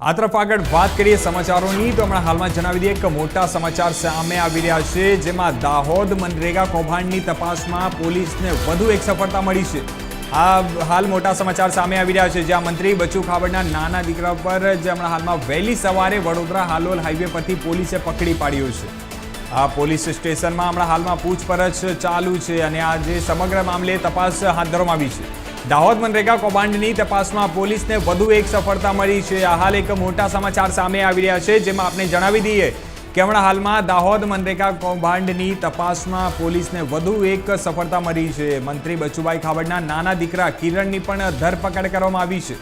આ તરફ આગળ વાત કરીએ સમાચારોની, તો હમણાં હાલમાં જણાવી દઈએ કે મોટા સમાચાર સામે આવી રહ્યા છે, જેમાં દાહોદ મનરેગા કૌભાંડની તપાસમાં પોલીસને વધુ એક સફળતા મળી છે. આ હાલ મોટા સમાચાર સામે આવી રહ્યા છે, જ્યાં મંત્રી બચુ ખાબડના નાના દીકરા પર જે હમણાં હાલમાં વહેલી સવારે વડોદરા હાલોલ હાઈવે પરથી પોલીસે પકડી પાડ્યો છે. આ પોલીસ સ્ટેશનમાં હમણાં હાલમાં પૂછપરછ ચાલુ છે અને આ જે સમગ્ર મામલે તપાસ હાથ ધરવામાં આવી છે. દાહોદ મનરેગા કૌભાંડની તપાસમાં પોલીસને વધુ એક સફળતા મળી છે. હાલ એક મોટા સમાચાર સામે આવી રહ્યા છે, જેમાં આપણે જણાવી દઈએ કે હમણાં હાલમાં દાહોદ મનરેગા કૌભાંડની તપાસમાં પોલીસને વધુ એક સફળતા મળી છે. મંત્રી બચુભાઈ ખાબડના નાના દીકરા કિરણની પણ ધરપકડ કરવામાં આવી છે.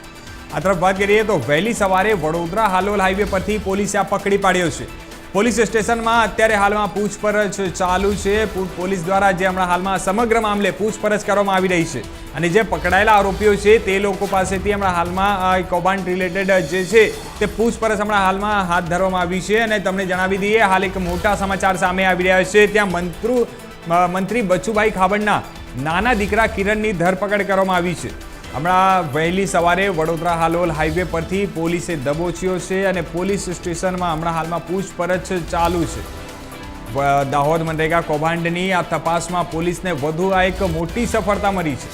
આ તરફ વાત કરીએ તો વહેલી સવારે વડોદરા હાલોલ હાઈવે પરથી પોલીસે આ પકડી પાડ્યો છે. પોલીસ સ્ટેશનમાં અત્યારે હાલમાં પૂછપરછ ચાલુ છે. પોલીસ દ્વારા જે હમણાં હાલમાં સમગ્ર મામલે પૂછપરછ કરવામાં આવી રહી છે. અને જે પકડાયેલા આરોપીઓ છે, તે લોકો પાસેથી હમણાં હાલમાં કૌભાંડ રિલેટેડ જે છે, તે પૂછપરછ હમણાં હાલમાં હાથ ધરવામાં આવી છે અને તમને જણાવી દઈએ, હાલ એક મોટા સમાચાર સામે આવી રહ્યા છે. ત્યાં મંત્રુ મંત્રી બચુભાઈ ખાબડના નાના દીકરા કિરણની ધરપકડ કરવામાં આવી છે. હમણાં વહેલી સવારે વડોદરા હાલોલ હાઈવે પરથી પોલીસે દબોચ્યો છે અને પોલીસ સ્ટેશનમાં હમણાં હાલમાં પૂછપરછ ચાલુ છે. દાહોદ મનરેગા કૌભાંડની આ તપાસમાં પોલીસને વધુ આ એક મોટી સફળતા મળી છે.